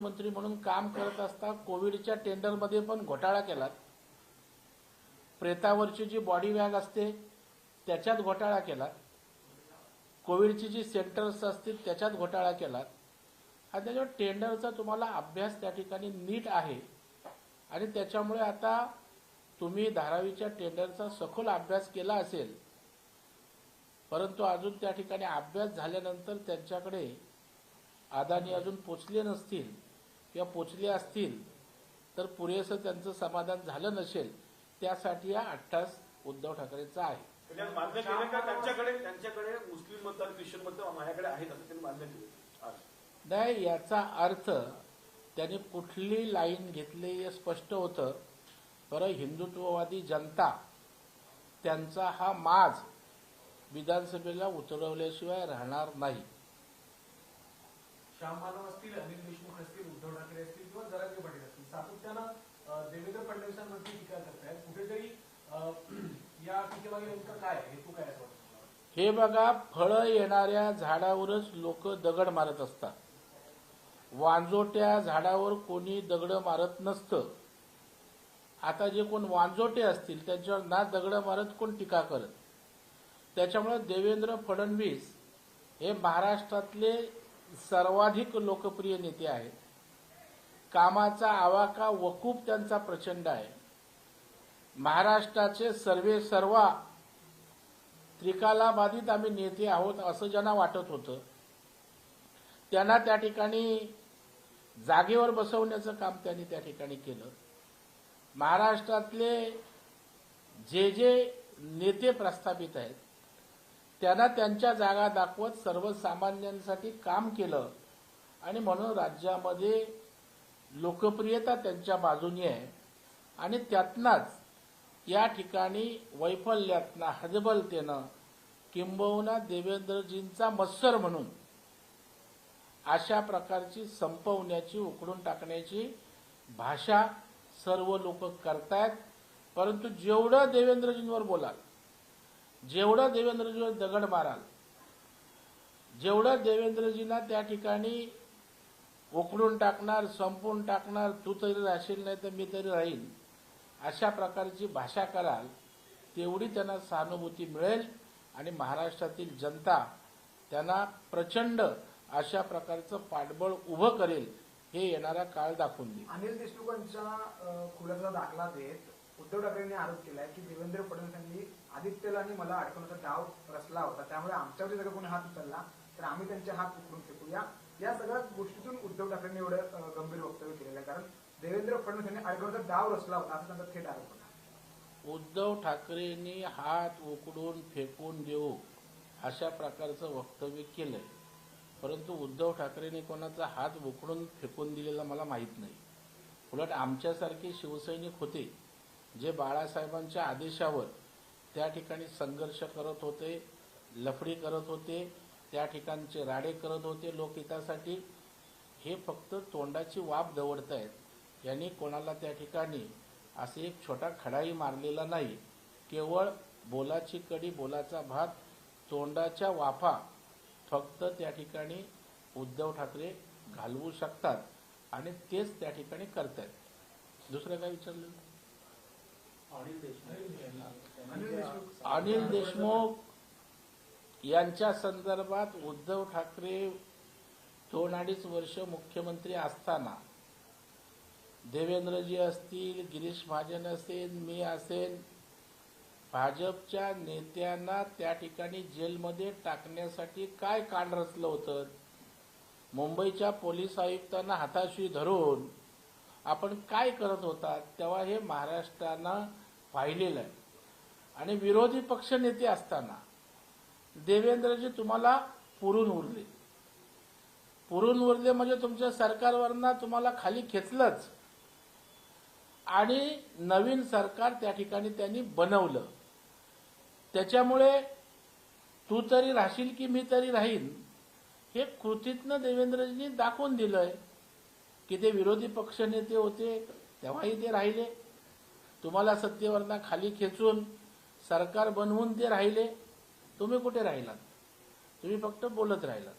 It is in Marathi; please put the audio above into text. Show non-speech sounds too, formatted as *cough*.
मंत्री म्हणून काम करत असता कोविडच्या टेंडरमध्ये पण घोटाळा केलात. प्रेतावरची जी बॉडी बॅग असते त्याच्यात घोटाळा केला कोविडची जी सेंटर्स असतील त्याच्यात घोटाळा केलात. आणि त्याच्यावर टेंडरचा तुम्हाला अभ्यास त्या ठिकाणी नीट आहे. आणि त्याच्यामुळे आता तुम्ही धारावीच्या टेंडरचा सखोल अभ्यास केला असेल. परंतु अजून त्या ठिकाणी अभ्यास झाल्यानंतर त्यांच्याकडे अदानी अजून पोचले नसतील. किंवा पोचले असतील तर पुरेसं त्यांचं समाधान झालं नसेल त्यासाठी हा अट्टास उद्धव ठाकरेंचा आहे. त्यांनी मान्य केलं का? त्यांच्याकडे त्यांच्याकडे मुस्लिम मतदार ख्रिश्चन मतदार माझ्याकडे आहेत असं त्यांनी मान्य केलं. आज. नाही याचा अर्थ त्यांनी कुठली लाईन घेतली हे स्पष्ट होतं. बरं हिंदुत्ववादी जनता त्यांचा हा माज विधानसभेला उतरवल्याशिवाय राहणार नाही. श्याम असतील अनिल देशमुख असतील उद्धव ठाकरे असतील किंवा जरांगे पाटील असतील सातत्यानं देवेंद्र फडणवीसांवरती टीका करतायत. कुठेतरी *clears throat* या टीकेमागे नेमकं काय आहे? हेतू काय असं वाटतं हे बघा फळं येणाऱ्या झाडावरच लोक दगड मारत असतात. वांजोट्या झाडावर कोणी दगड मारत नसतं. आता जे कोण वांजोटे असतील त्यांच्यावर ना दगड मारत कोण टीका करत? त्याच्यामुळे देवेंद्र फडणवीस हे महाराष्ट्रातले सर्वाधिक लोकप्रिय नेते आहेत. कामाचा आवाका वकूप त्यांचा प्रचंड आहे. महाराष्ट्राचे सर्वे सर्वा त्रिकालाबाधित आम्ही नेते आहोत असं ज्यांना वाटत होतं त्यांना त्या ठिकाणी जागेवर बसवण्याचं काम त्यांनी त्या ठिकाणी केलं. महाराष्ट्रातले जे जे नेते प्रस्थापित आहेत त्यांना त्यांच्या जागा दाखवत सर्वसामान्यांसाठी काम केलं. आणि म्हणून राज्यामध्ये लोकप्रियता त्यांच्या बाजूनी आहे. आणि त्यातनाच या ठिकाणी वैफल्यातनं हजबलतेनं किंबहुना देवेंद्रजींचा मत्सर म्हणून अशा प्रकारची संपवण्याची उकडून टाकण्याची भाषा सर्व लोक करतायत. परंतु जेवढं देवेंद्रजींवर बोलाल जेवढं देवेंद्रजीवर दगड माराल जेवढं देवेंद्रजींना त्या ठिकाणी उकडून टाकणार संपून टाकणार तू तरी राहशील नाही तर मी तरी राहील अशा प्रकारची भाषा कराल तेवढी त्यांना सहानुभूती मिळेल आणि महाराष्ट्रातील जनता त्यांना प्रचंड अशा प्रकारचं पाठबळ उभं करेल हे येणारा काळ दाखवून देईल. अनिल देशमुखांच्या खुल्याचा दाखला देत उद्धव ठाकरेंनी आरोप केलाय की देवेंद्र फडणवीसांनी आदित्यला आणि मला अडकवण्याचा डाव रचला होता. त्यामुळे आमच्यावर जर कोणी हात उचलला तर आम्ही त्यांचे हात उकरून फेकूया. या सगळ्या गोष्टीतून उद्धव ठाकरेंनी एवढं गंभीर वक्तव्य केलेलं आहे. कारण देवेंद्र फडणवीस यांनी अडकवण्याचा डाव रचला होता असं त्यांचा थेट आरोप होता. उद्धव ठाकरेंनी हात उकडून फेकून देऊ अशा प्रकारचं वक्तव्य केलंय. परंतु उद्धव ठाकरेंनी कोणाचा हात उकडून फेकून दिलेला मला माहीत नाही. उलट आमच्यासारखे शिवसैनिक होते. जे बाळासाहेबांच्या आदेशावर त्या ठिकाणी संघर्ष करत होते लफडी करत होते त्या ठिकाणचे राडे करत होते लोकहितासाठी हे फक्त तोंडाची वाफ आहेत यांनी कोणाला त्या ठिकाणी असे एक छोटा खडाही मारलेला नाही. केवळ बोलाची कडी बोलाचा भात तोंडाच्या वाफा फक्त त्या ठिकाणी उद्धव ठाकरे घालवू शकतात आणि तेच त्या ठिकाणी करतायत. दुसरं काय विचारलं? अनिल देशमुख यांच्या संदर्भात उद्धव ठाकरे दोन अडीच वर्ष मुख्यमंत्री असताना देवेंद्रजी असतील गिरीश महाजन असेल मी असेल भाजपच्या नेत्यांना त्या ठिकाणी जेलमध्ये टाकण्यासाठी काय कांड रचलं होतं? मुंबईच्या पोलीस आयुक्तांना हाताशी धरून आपण काय करत होता तेव्हा हे महाराष्ट्रानं पाहिलेलं आहे. आणि विरोधी पक्ष नेते असताना देवेंद्रजी तुम्हाला पुरून उरले. पुरून उरले म्हणजे तुमच्या सरकारवरनं तुम्हाला खाली खेचलंच. आणि नवीन सरकार त्या ठिकाणी त्यांनी बनवलं. त्याच्यामुळे तू तरी राहशील की मी तरी राहीन हे कृतीतनं देवेंद्रजींनी दाखवून दिलंय. की ते विरोधी पक्षनेते होते तेव्हाही ते राहिले. तुम्हाला सत्तेवरना खाली खेचून सरकार बनवून ते राहिले. तुम्ही कुठे राहिलात? तुम्ही फक्त बोलत राहिलात.